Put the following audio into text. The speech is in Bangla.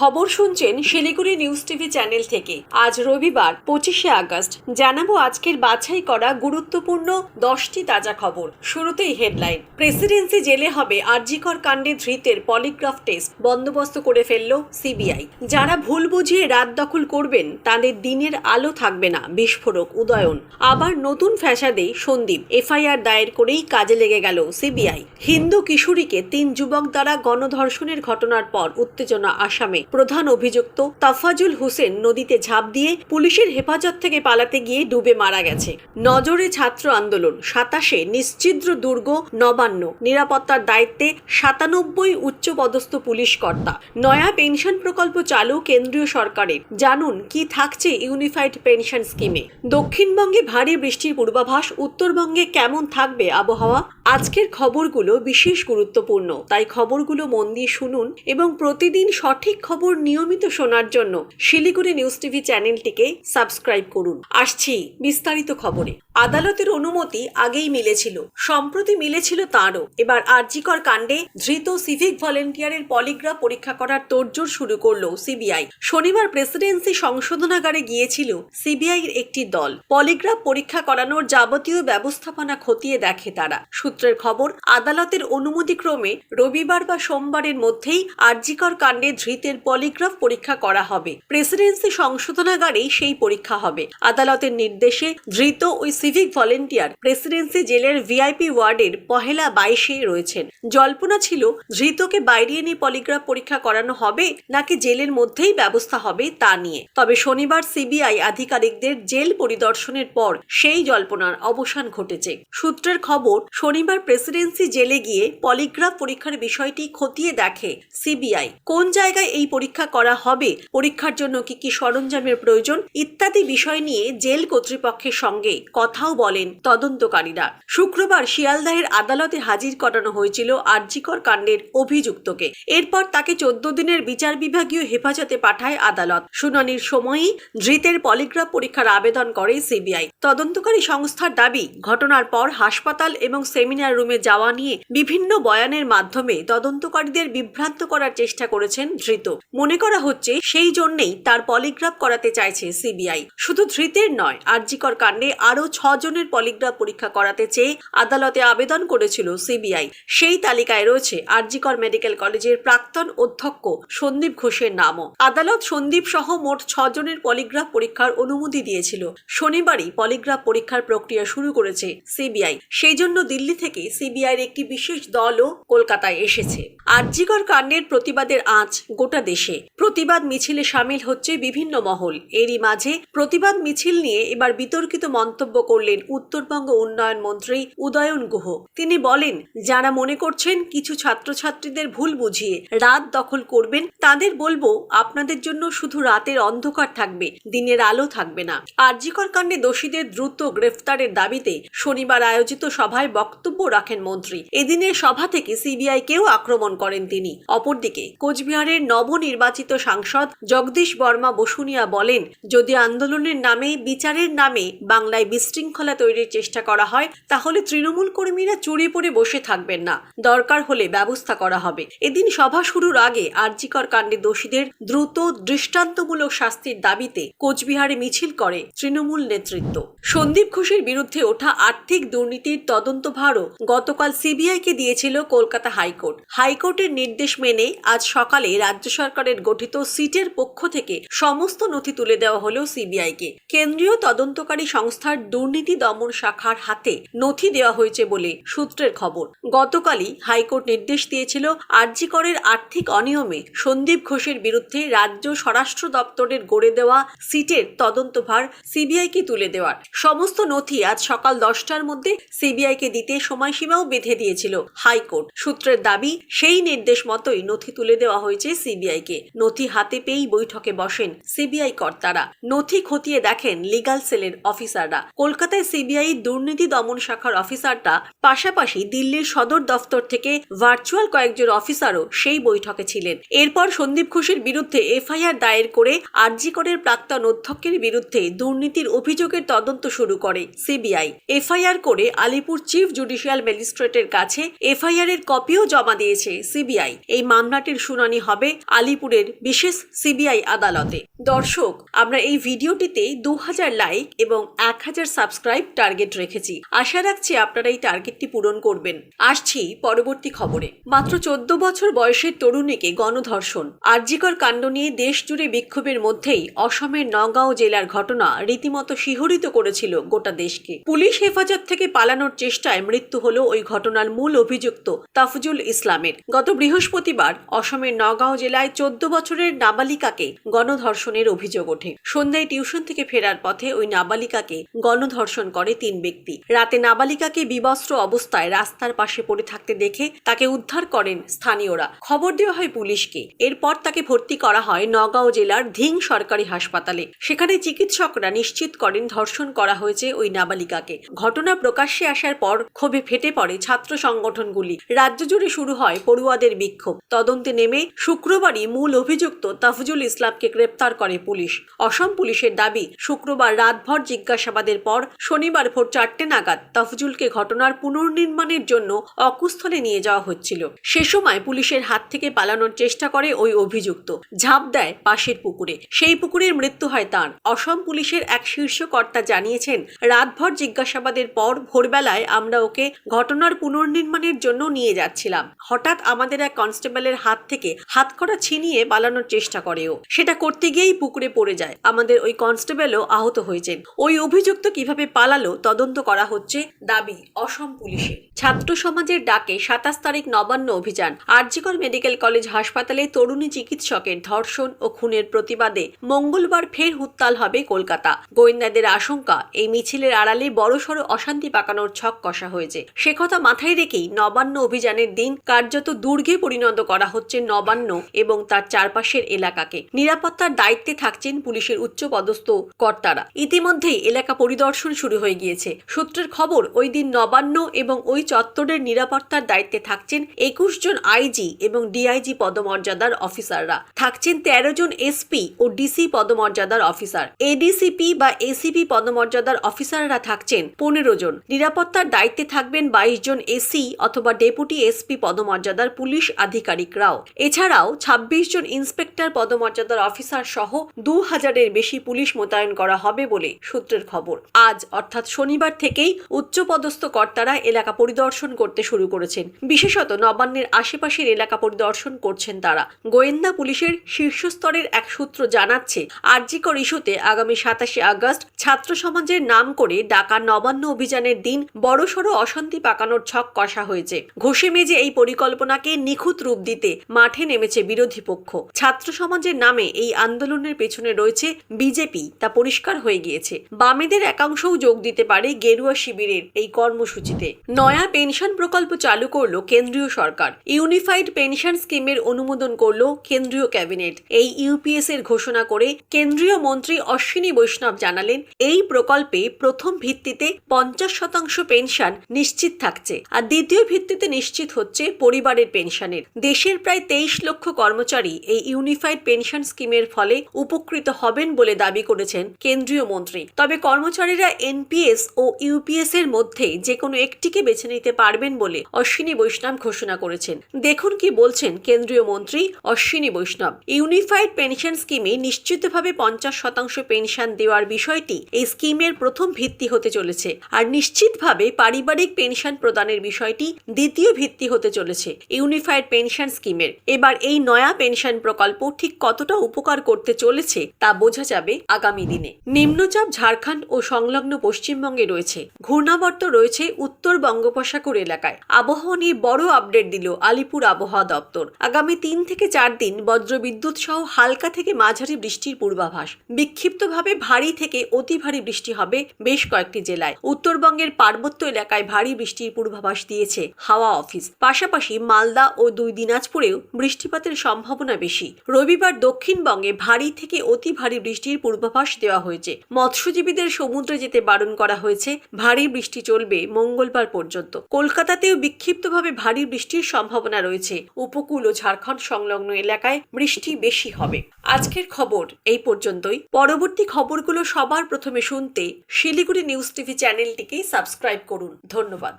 খবর শুনছেন শিলিগুড়ি নিউজ টিভি চ্যানেল থেকে। আজ রবিবার, পঁচিশে আগস্ট। জানাব আজকের বাছাই করা গুরুত্বপূর্ণ দশটি তাজা খবর। শুরুতেই হেডলাইন, প্রেসিডেন্সি জেলে হবে আরজিকর কাণ্ডে ধৃতের পলিগ্রাফ টেস্ট বন্দোবস্ত করে ফেলল সিবিআই। যারা ভুল বুঝিয়ে রাত দখল করবেন, তাদের দিনের আলো থাকবে না, বিস্ফোরক উদয়ন। আবার নতুন ফ্যাসাদে সন্দীপ, এফআইআর দায়ের করেই কাজে লেগে গেল সিবিআই। হিন্দু কিশোরীকে তিন যুবক দ্বারা গণধর্ষণের ঘটনার পর উত্তেজনা আসামে। প্রধান অভিযুক্ত তাফাজুল হোসেন নদীতে ঝাঁপ দিয়ে পুলিশের হেফাজত থেকে পালাতে গিয়ে ডুবে মারা গেছে। নজরে ছাত্র আন্দোলন, সাতাশে নিশ্চিদ্র দুর্গ, নবান্ন। নিরাপত্তার দায়িত্বে সাতানব্বই উচ্চপদস্থ পুলিশ কর্তা। নয়া পেনশন প্রকল্প চালু কেন্দ্রীয় সরকারের। জানুন, কি থাকছে ইউনিফাইড পেনশন স্কিমে? দক্ষিণবঙ্গে ভারী বৃষ্টির পূর্বাভাস, উত্তরবঙ্গে কেমন থাকবে আবহাওয়া? আজকের খবরগুলো বিশেষ গুরুত্বপূর্ণ। তাই খবরগুলো মন দিয়ে শুনুন এবং প্রতিদিন সঠিক খবর নিয়মিত শোনার জন্য শিলিগুড়ি নিউজ টিভি চ্যানেলটিকে সাবস্ক্রাইব করুন। আসছি বিস্তারিত খবরে। আদালতের অনুমতি আগেই মিলেছিল। সম্প্রতি মিলেছিল তাঁরও। এবার আরজিকর কাণ্ডে ধৃত সিভিক ভলেন্টিয়ারের পলিগ্রাফ পরীক্ষা করার তোড়জোড় শুরু করল সিবিআই। শনিবার প্রেসিডেন্সি সংশোধনাগারে গিয়েছিল সিবিআইয়ের একটি দল। পলিগ্রাফ পরীক্ষা করানোর যাবতীয় ব্যবস্থাপনা খতিয়ে দেখে তারা। সূত্রের খবর, আদালতের অনুমতিক্রমে রবিবার বা সোমবারের মধ্যেই আরজিকর কাণ্ডে ধৃতের পলিগ্রাফ পরীক্ষা করা হবে। প্রেসিডেন্সি সংশোধনাগারেই সেই পরীক্ষা হবে। আদালতের নির্দেশে ধৃত ওই সিভিক ভলেন্টিয়ার প্রেসিডেন্সি জেলের ভিআইপি ওয়ার্ডের পহেলা বাইশে রয়েছেন। জল্পনা ছিল, ধৃতকে বাইরে এনে পলিগ্রাফ পরীক্ষা করানো হবে নাকি জেলের মধ্যেই ব্যবস্থা হবে তা নিয়ে। তবে শনিবার সিবিআই আধিকারিকদের জেল পরিদর্শনের পর সেই জল্পনার অবসান ঘটেছে। সূত্রের খবর, শনিবার প্রেসিডেন্সি জেলে গিয়ে পলিগ্রাফ পরীক্ষার বিষয়টি খতিয়ে দেখে সিবিআই। কোন জায়গায় এই পরীক্ষা করা হবে, পরীক্ষার জন্য কি কি সরঞ্জামের প্রয়োজন ইত্যাদি বিষয় নিয়ে জেল কর্তৃপক্ষের সঙ্গে কথাও বলেন তদন্তকারীরা। শুক্রবার শিয়ালদাহের আদালতে হাজির করানো হয়েছিল আরজিকর কাণ্ডের অভিযুক্তকে। এরপর তাকে চোদ্দ দিনের বিচার বিভাগীয় হেফাজতে পাঠায় আদালত। শুনানির সময়ই ধৃতের পলিগ্রাফ পরীক্ষার আবেদন করে সিবিআই। তদন্তকারী সংস্থার দাবি, ঘটনার পর হাসপাতাল এবং সেমিনার রুমে যাওয়া নিয়ে বিভিন্ন বয়ানের মাধ্যমে তদন্তকারীদের বিভ্রান্ত করার চেষ্টা করেছেন ধৃত। মনে করা হচ্ছে সেই জন্যেই তার পলিগ্রাফ করাতে চাইছে সিবিআই। শুধু ধৃতের নয়, আরজিকর কাণ্ডে আরও ছজনের পলিগ্রাফ পরীক্ষা করাতে চেয়ে আদালতে আবেদন করেছিল সিবিআই। সেই তালিকায় রয়েছে আরজিকর মেডিকেল কলেজের প্রাক্তন অধ্যক্ষ সন্দীপ ঘোষের নামও। আদালত সন্দীপ সহ মোট ছজনের পলিগ্রাফ পরীক্ষার অনুমতি দিয়েছিল। শনিবারই পলিগ্রাফ পরীক্ষার প্রক্রিয়া শুরু করেছে সিবিআই। সেই জন্য দিল্লি থেকে সিবিআইয়ের একটি বিশেষ দলও কলকাতায় এসেছে। আরজিকর কাণ্ডের প্রতিবাদের আঁচ গোটা দেশে। প্রতিবাদ মিছিলে সামিল হচ্ছে বিভিন্ন মহল। এরই মাঝে প্রতিবাদ মিছিল নিয়ে এবার বিতর্কিত মন্তব্য করলেন উত্তরবঙ্গ উন্নয়ন মন্ত্রী উদয়ন গুহ। তিনি বলেন, যারা মনে করছেন কিছু ছাত্রছাত্রীদের ভুল বুঝিয়ে রাত দখল করবেন, তাদের বলব আপনাদের জন্য শুধু রাতের অন্ধকার থাকবে, দিনের আলো থাকবে না। আরজিকর কাণ্ডে দোষীদের দ্রুত গ্রেফতারের দাবিতে শনিবার আয়োজিত সভায় বক্তব্য রাখেন মন্ত্রী। এদিনের সভা থেকে সিবিআই কেও আক্রমণ করেন তিনি। অপরদিকে কোচবিহারের নবনির্বাচিত সাংসদ জগদীশ বর্মা বসুনিয়া বলেন, যদি আন্দোলনের নামে, বিচারের নামে বাংলায় বিশৃঙ্খলা তৈরির চেষ্টা করা হয়, তাহলে তৃণমূল কর্মীরা চুরি পড়ে বসে থাকবেন না। দরকার হলে ব্যবস্থা করা হবে। এদিন সভা শুরুর আগে আরজিকর কাণ্ডে দোষীদের দ্রুত, দৃষ্টান্তমূলক শাস্তির দাবিতে কোচবিহারে মিছিল করে তৃণমূল নেতৃত্ব। সন্দীপ ঘোষের বিরুদ্ধে ওঠা আর্থিক দুর্নীতির তদন্তভারও গতকাল সিবিআইকে দিয়েছিল কলকাতা হাইকোর্ট। হাইকোর্টের নির্দেশ মেনে আজ সকালে রাজ্য সরকারের গঠিত সিটের পক্ষ থেকে সমস্ত নথি তুলে দেওয়া হলো সিবিআইকে। কেন্দ্রীয় তদন্তকারী সংস্থার দুর্নীতি দমন শাখার হাতে নথি দেওয়া হয়েছে বলে সূত্রের খবর। গতকালই হাইকোর্ট নির্দেশ দিয়েছিল আরজিকরের আর্থিক অনিয়মে সন্দীপ ঘোষের বিরুদ্ধে রাজ্য স্বরাষ্ট্র দপ্তরের গড়ে দেওয়া সিটের তদন্তভার সিবিআইকে তুলে দেওয়ার। সমস্ত নথি আজ সকাল দশটার মধ্যে সিবিআইকে দিতে সময়সীমাও বেঁধে দিয়েছিল হাইকোর্ট। সূত্রের দাবি, সেই নির্দেশ মতোই নথি তুলে দেওয়া হয়েছে সিবিআইকে নথি হাতে পেয়েই বৈঠকে বসেন সিবিআই কর্তারা। নথি খতিয়ে দেখেন লিগাল সেলের অফিসাররা। কলকাতায় সিবিআই দুর্নীতি দমন শাখার অফিসারটা পাশাপাশি দিল্লির সদর দফতর থেকে ভার্চুয়াল কয়েকজন অফিসারও সেই বৈঠকে ছিলেন। এরপর সন্দীপ ঘোষের বিরুদ্ধে এফআইআর দায়ের করে আরজিকরের প্রাক্তন অধ্যক্ষের বিরুদ্ধে দুর্নীতির অভিযোগের তদন্ত শুরু করে সিবিআই। এফআইআর করে আলিপুর চিফ জুডিশিয়াল ম্যাজিস্ট্রেটের কাছে এফআইআর এর কপিও জমা দিয়েছে সিবিআই। এই মামলাটির শুনানি হবে আলিপুর আলিপুরের বিশেষ সিবিআই আদালতে। দর্শক, আমরা এই ভিডিওটিতে দু হাজার লাইক এবং এক হাজার সাবস্ক্রাইব টার্গেট রেখেছি। আশা রাখছি আপনারা এই টার্গেটটি পূরণ করবেন। আসছি পরবর্তী খবরে। মাত্র চোদ্দ বছর বয়সের তরুণীকে গণধর্ষণ। আরজিকর কাণ্ড নিয়ে দেশ জুড়ে বিক্ষোভের মধ্যেই অসমের নগাঁও জেলার ঘটনা রীতিমতো শিহরিত করেছিল গোটা দেশকে। পুলিশ হেফাজত থেকে পালানোর চেষ্টায় মৃত্যু হল ওই ঘটনার মূল অভিযুক্ত তাফজুল ইসলামের। গত বৃহস্পতিবার অসমের নগাঁও জেলায় চোদ্দ বছরের নাবালিকাকে গণধর্ষণের অভিযোগ ওঠে। সন্ধ্যায় টিউশন থেকে ফেরার পথে ওই নাবালিকাকে গণধর্ষণ করে তিন ব্যক্তি। রাতে নাবালিকাকে বিবস্ত্র অবস্থায় রাস্তার পাশে পড়ে থাকতে দেখে তাকে উদ্ধার করেন স্থানীয়রা। খবর দেওয়া হয় পুলিশকে। এরপর তাকে ভর্তি করা হয় নগাঁও জেলার ধিং সরকারি হাসপাতালে। সেখানে চিকিৎসকরা নিশ্চিত করেন ধর্ষণ করা হয়েছে ওই নাবালিকাকে। ঘটনা প্রকাশ্যে আসার পর ক্ষোভে ফেটে পড়ে ছাত্র সংগঠনগুলি। রাজ্য জুড়ে শুরু হয় পড়ুয়াদের বিক্ষোভ। তদন্তে নেমে শুক্রবারই মূল অভিযুক্ত তাফজুল ইসলামকে গ্রেপ্তার করে পুলিশ। অসম পুলিশের দাবি, শুক্রবার রাতভর জিজ্ঞাসাবাদের পর শনিবার ভোর চারটে নাগাদ তাফজুলকে ঘটনার পুনর্নির্মাণের জন্য অকুস্থলে নিয়ে যাওয়া হচ্ছিল। সে সময় পুলিশের হাত থেকে পালানোর চেষ্টা করে ওই অভিযুক্ত। ঝাঁপ দেয় পাশের পুকুরে। সেই পুকুরের মৃত্যু হয় তার। অসম পুলিশের এক শীর্ষ কর্তা জানিয়েছেন, রাতভর জিজ্ঞাসাবাদের পর ভোরবেলায় আমরা ওকে ঘটনার পুনর্নির্মাণের জন্য নিয়ে যাচ্ছিলাম। হঠাৎ আমাদের এক কনস্টেবলের হাত থেকে হাতকড়া ছিনিয়ে পালানোর চেষ্টা করে ও সেটা করতে গিয়েই পুকুরে পড়ে যায়। আমাদের ওই কনস্টেবলও আহত হয়েছেন। ওই অভিযুক্ত কীভাবে পালালো তদন্ত করা হচ্ছে দাবি অসম পুলিশের। ছাত্র সমাজের ডাকে সাতাশ তারিখ নবান্ন অভিযান। আরজিকর মেডিকেল কলেজ হাসপাতালে তরুণী চিকিৎসকের ধর্ষণ ও খুনের প্রতিবাদে মঙ্গলবার ফের হুত্তাল হবে কলকাতা। গোয়েন্দাদের আশঙ্কা, এই মিছিলের আড়ালে বড়সড় অশান্তি পাকানোর ছক কষা হয়েছে। সে কথা মাথায় রেখেই নবান্ন অভিযানের দিন কার্যত দুর্গে পরিণত করা হচ্ছে নবান্ন এবং তার চারপাশের এলাকাকে। নিরাপত্তার দায়িত্বে থাকছেন পুলিশের উচ্চ পদস্থ কর্তারা। ইতিমধ্যেই এলাকা পরিদর্শন শুরু হয়ে গিয়েছে। সূত্রের খবর, ওই দিন নবান্ন এবং ওই চত্বরের নিরাপত্তার দায়িত্বে থাকছেন একুশ জন আইজি এবং ডিআইজি পদমর্যাদার অফিসাররা। থাকছেন তেরো জন এসপি ও ডিসি পদমর্যাদার অফিসার। এডিসিপি বা এসিপি পদমর্যাদার অফিসাররা থাকছেন পনেরো জন। নিরাপত্তার দায়িত্বে থাকবেন বাইশ জন এসি অথবা ডেপুটি এসপি পদমর্যাদার পুলিশ আধিকারিকরাও। এছাড়াও ছাব্বিশ জন ইন্সপেক্টর, পদমর্যাদার অফিসার সহ দু হাজারের বেশি পুলিশ মোতায়েন করা হবে বলে সূত্রের খবর। আজ, অর্থাৎ শনিবার থেকেই উচ্চপদস্থ কর্তারা এলাকা পরিদর্শন করতে শুরু করেছেন। বিশেষত নবান্নের আশেপাশের এলাকা পরিদর্শন করছেন তারা। গোয়েন্দা পুলিশের শীর্ষস্তরের এক সূত্র জানাচ্ছে, আরজিকর ইস্যুতে আগামী সাতাশে আগস্ট ছাত্র সমাজের নাম করে ডাকা নবান্ন অভিযানের দিন বড়সড় অশান্তি পাকানোর ছক কষা হয়েছে। ঘষে মেজে এই পরিকল্পনাকে নিখুঁত রূপ দিতে মাঠে নেমেছে বিরোধী পক্ষ ছাত্র সমাজের নামে এই আন্দোলনের পেছনে রয়েছে বিজেপি। তা পরিষ্কার হয়ে গিয়েছে। বামেদের একাংশও যোগ দিতে পারে গেরুয়া শিবিরের এই কর্মসূচিতে। নয়া পেনশন প্রকল্প চালু করল কেন্দ্রীয় সরকার। ইউনিফাইড পেনশন স্কিমের অনুমোদন করল কেন্দ্রীয় ক্যাবিনেট। এই ইউপিএস এর ঘোষণা করে কেন্দ্রীয় মন্ত্রী অশ্বিনী বৈষ্ণব জানালেন, এই প্রকল্পে প্রথম ভিত্তিতে পঞ্চাশ শতাংশ পেনশন নিশ্চিত থাকছে। আর দ্বিতীয় ভিত্তিতে নিশ্চিত হচ্ছে পরিবারের পেনশনের। দেশের প্রায় তেইশ লক্ষ কর্মচারী এই ইউনিফাইড পেনশন স্কিমের ফলে উপকৃত হবেন বলে দাবি করেছেন কেন্দ্রীয় মন্ত্রী। তবে কর্মচারীরা এনপিএস ও ইউপিএস এর মধ্যে যে কোনো একটিকে বেছে নিতে পারবেন বলে অশ্বিনী বৈষ্ণব ঘোষণা করেছেন। দেখুন কি বলছেন কেন্দ্রীয় মন্ত্রী অশ্বিনী বৈষ্ণব। ইউনিফাইড পেনশন স্কিমে নিশ্চিতভাবে পঞ্চাশ শতাংশ পেনশন দেওয়ার বিষয়টি এই স্কিমের প্রথম ভিত্তি হতে চলেছে। আর নিশ্চিতভাবে পারিবারিক পেনশন প্রদানের বিষয়টি দ্বিতীয় ভিত্তি হতে চলেছে ইউনিফাইড পেনশন স্কিমের। এবার এই নয়া পেনশন প্রকল্প ঠিক কতটা উপকার করতে চলেছে তা বোঝা যাবে আগামী দিনে। নিম্নচাপ ঝাড়খণ্ড ও সংলগ্ন পশ্চিমবঙ্গে রয়েছে। ঘূর্ণাবর্ত রয়েছে উত্তর বঙ্গোপসাগর এলাকায়। আবহাওয়া নিয়ে বড় আপডেট দিল আলিপুর আবহাওয়া দপ্তর। আগামী তিন থেকে চার দিন বজ্রবিদ্যুৎ সহ হালকা থেকে মাঝারি বৃষ্টির পূর্বাভাস। বিক্ষিপ্তভাবে ভারী থেকে অতি ভারী বৃষ্টি হবে বেশ কয়েকটি জেলায়। উত্তরবঙ্গের পার্বত্য এলাকায় ভারী বৃষ্টির পূর্বাভাস দিয়েছে হাওয়া অফিস। পাশাপাশি মালদা ও দুই দিনাজপুরেও বৃষ্টিপাতের সম্ভাবনা বেশি। রবিবার দক্ষিণবঙ্গে ভারী থেকে অতি ভারী বৃষ্টির পূর্বাভাস দেওয়া হয়েছে। মৎস্যজীবীদের সমুদ্রে যেতে বারণ করা হয়েছে। ভারী বৃষ্টি চলবে মঙ্গলবার পর্যন্ত। কলকাতাতেও বিক্ষিপ্তভাবে ভারী বৃষ্টির সম্ভাবনা রয়েছে। উপকূল ও ঝাড়খণ্ড সংলগ্ন এলাকায় বৃষ্টি বেশি হবে। আজকের খবর এই পর্যন্তই। পরবর্তী খবরগুলো সবার প্রথমে শুনতে শিলিগুড়ি নিউজ টিভি চ্যানেলটিকে সাবস্ক্রাইব করুন। ধন্যবাদ।